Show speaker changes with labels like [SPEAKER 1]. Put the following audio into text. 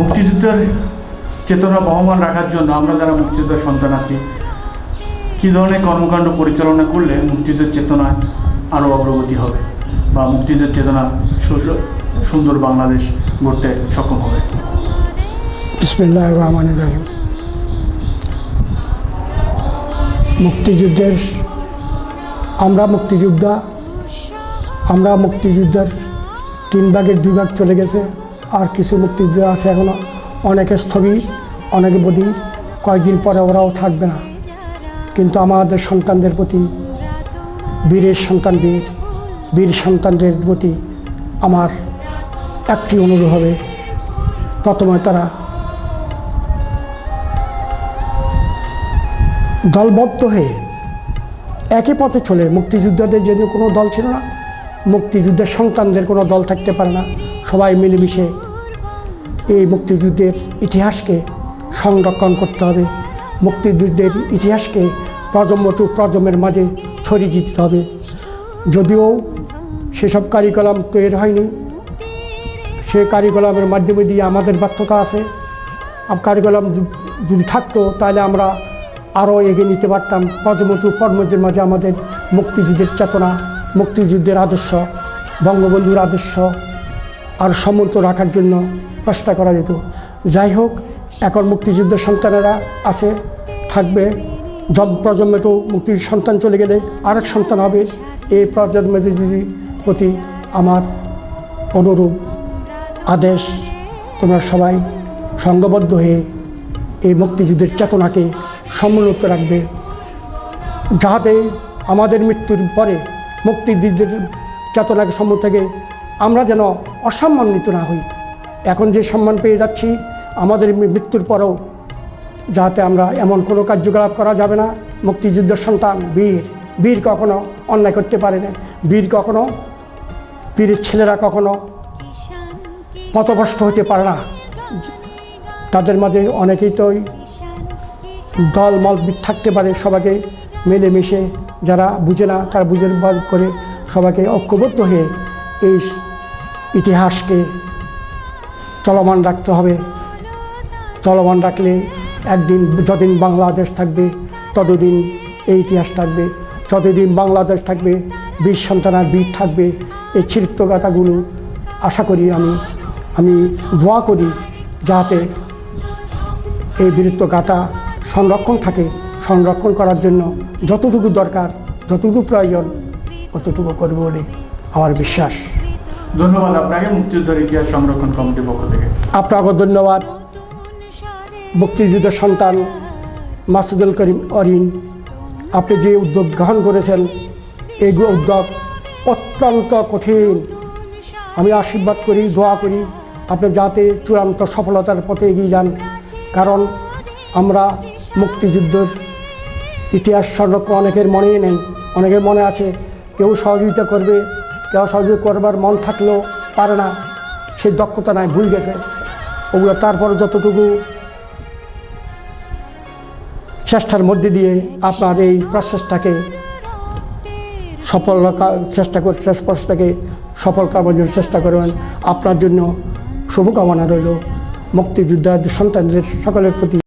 [SPEAKER 1] মুক্তিযুদ্ধের চেতনা বহমান রাখার জন্য আমরা যারা মুক্তিযুদ্ধের সন্তান আছি, কী ধরনের কর্মকাণ্ড পরিচালনা করলে মুক্তিযুদ্ধের চেতনা আরও অগ্রগতি হবে বা মুক্তিযুদ্ধের চেতনা সুন্দর বাংলাদেশ গড়তে সক্ষম হবে?
[SPEAKER 2] মুক্তিযুদ্ধের, আমরা মুক্তিযোদ্ধা, আমরা মুক্তিযুদ্ধের তিন ভাগের দুই ভাগ চলে গেছে। আর কিছু মুক্তিযুদ্ধ আছে এখনও অনেকে স্থগিত অনেকে বধির, কয়েকদিন পরে ওরাও থাকবে না। কিন্তু আমাদের সন্তানদের প্রতি, বীরের সন্তান বীর বীর সন্তানদের প্রতি আমার একটি অনুরোধ হবে। প্রথমে তারা দলবদ্ধ হয়ে একই পথে চলে। মুক্তিযোদ্ধাদের জন্য কোনো দল ছিল না মুক্তিযুদ্ধের সন্তানদের কোনো দল থাকতে পারে না। সবাই মিলেমিশে এই মুক্তিযুদ্ধের ইতিহাসকে সংরক্ষণ করতে হবে। মুক্তিযুদ্ধের ইতিহাসকে প্রজন্ম টু প্রজন্মের মাঝে ছড়িয়ে দিতে হবে। যদিও সেসব কারিকলাম তৈরি হয়নি, সে কারিকলামের মাধ্যমে দিয়ে আমাদের ব্যর্থতা আছে। কারিকলাম যদি থাকতো, তাহলে আমরা আরও এগিয়ে নিতে পারতাম। প্রজন্মটু প্রজন্মের মাঝে আমাদের মুক্তিযুদ্ধের চেতনা মুক্তিযুদ্ধের আদর্শ, বঙ্গবন্ধুর আদর্শ আর সমন্ত রাখার জন্য চেষ্টা করা যেত। যাই হোক, এখন মুক্তিযুদ্ধের সন্তানেরা আছে, থাকবে। জম প্রজন্মে তো মুক্তির সন্তান চলে গেলে আরেক সন্তান হবে। এই প্রজন্মের যদি প্রতি আমার অনুরূপ আদেশ, তোমরা সবাই সংঘবদ্ধ হয়ে এই মুক্তিযুদ্ধের চেতনাকে সমুন্নত রাখবে। যাহাতে আমাদের মৃত্যুর পরে মুক্তিযুদ্ধের চেতনাকে সম্মুখ থেকে, আমরা যেন অসম্মানিত না হই। এখন যে সম্মান পেয়ে যাচ্ছি, আমাদের মৃত্যুর পরেও যাতে আমরা এমন কোনো কার্যকলাপ করা যাবে না। মুক্তিযুদ্ধের সন্তান, বীর। বীর কখনো অন্যায় করতে পারে না। বীর কখনো বীরের ছেলেরা কখনো পথভ্রষ্ট হতে পারে না। তাদের মাঝে অনেকেই তো ওই দল মল থাকতে পারে, সবাইকে মিলেমিশে যারা বুঝে না, তারা বুঝে করে সবাইকে ঐক্যবদ্ধ হয়ে এই ইতিহাসকে চলমান রাখতে হবে। চলমান রাখলে একদিন যতদিন বাংলাদেশ থাকবে, ততদিন এই ইতিহাস থাকবে। যতদিন বাংলাদেশ থাকবে, বীর সন্তানার বীর থাকবে, এই চিত্রগাথাগুলো আশা করি আমি আমি দোয়া করি যাতে এই বীরত্ব গাথা সংরক্ষণ থাকে। সংরক্ষণ করার জন্য যতটুকু দরকার যতটুকু প্রয়োজন ততটুকু করবে বলে আমার বিশ্বাস।
[SPEAKER 1] ধন্যবাদ আপনাকে মুক্তিযুদ্ধের ইতিহাস সংরক্ষণ কমিটির পক্ষ থেকে।
[SPEAKER 2] আপনাকে ধন্যবাদ। মুক্তিযুদ্ধের সন্তান মাসুদুল করিম অরিন আপনি যে উদ্যোগ গ্রহণ করেছেন এই উদ্যোগ অত্যন্ত কঠিন। আমি আশীর্বাদ করি দোয়া করি আপনি যাতে চূড়ান্ত সফলতার পথে এগিয়ে যান। কারণ আমরা মুক্তিযুদ্ধের ইতিহাস সংরক্ষণ অনেকের মনেই নেই। অনেকের মনে আছে, কেউ সহযোগিতা করবে, কেউ সহযোগিতা করবার মন থাকলেও পারে না। সেই দক্ষতা নাই, ভুল গেছে। ওগুলো তারপর যতটুকু চেষ্টার মধ্যে দিয়ে আপনার এই প্রচেষ্টাকে সফল চেষ্টা করে শেষ প্রচেষ্টাকে সফল করার জন্য চেষ্টা করবেন। আপনার জন্য শুভকামনা রইল। মুক্তিযোদ্ধাদের সন্তানদের সকলের প্রতি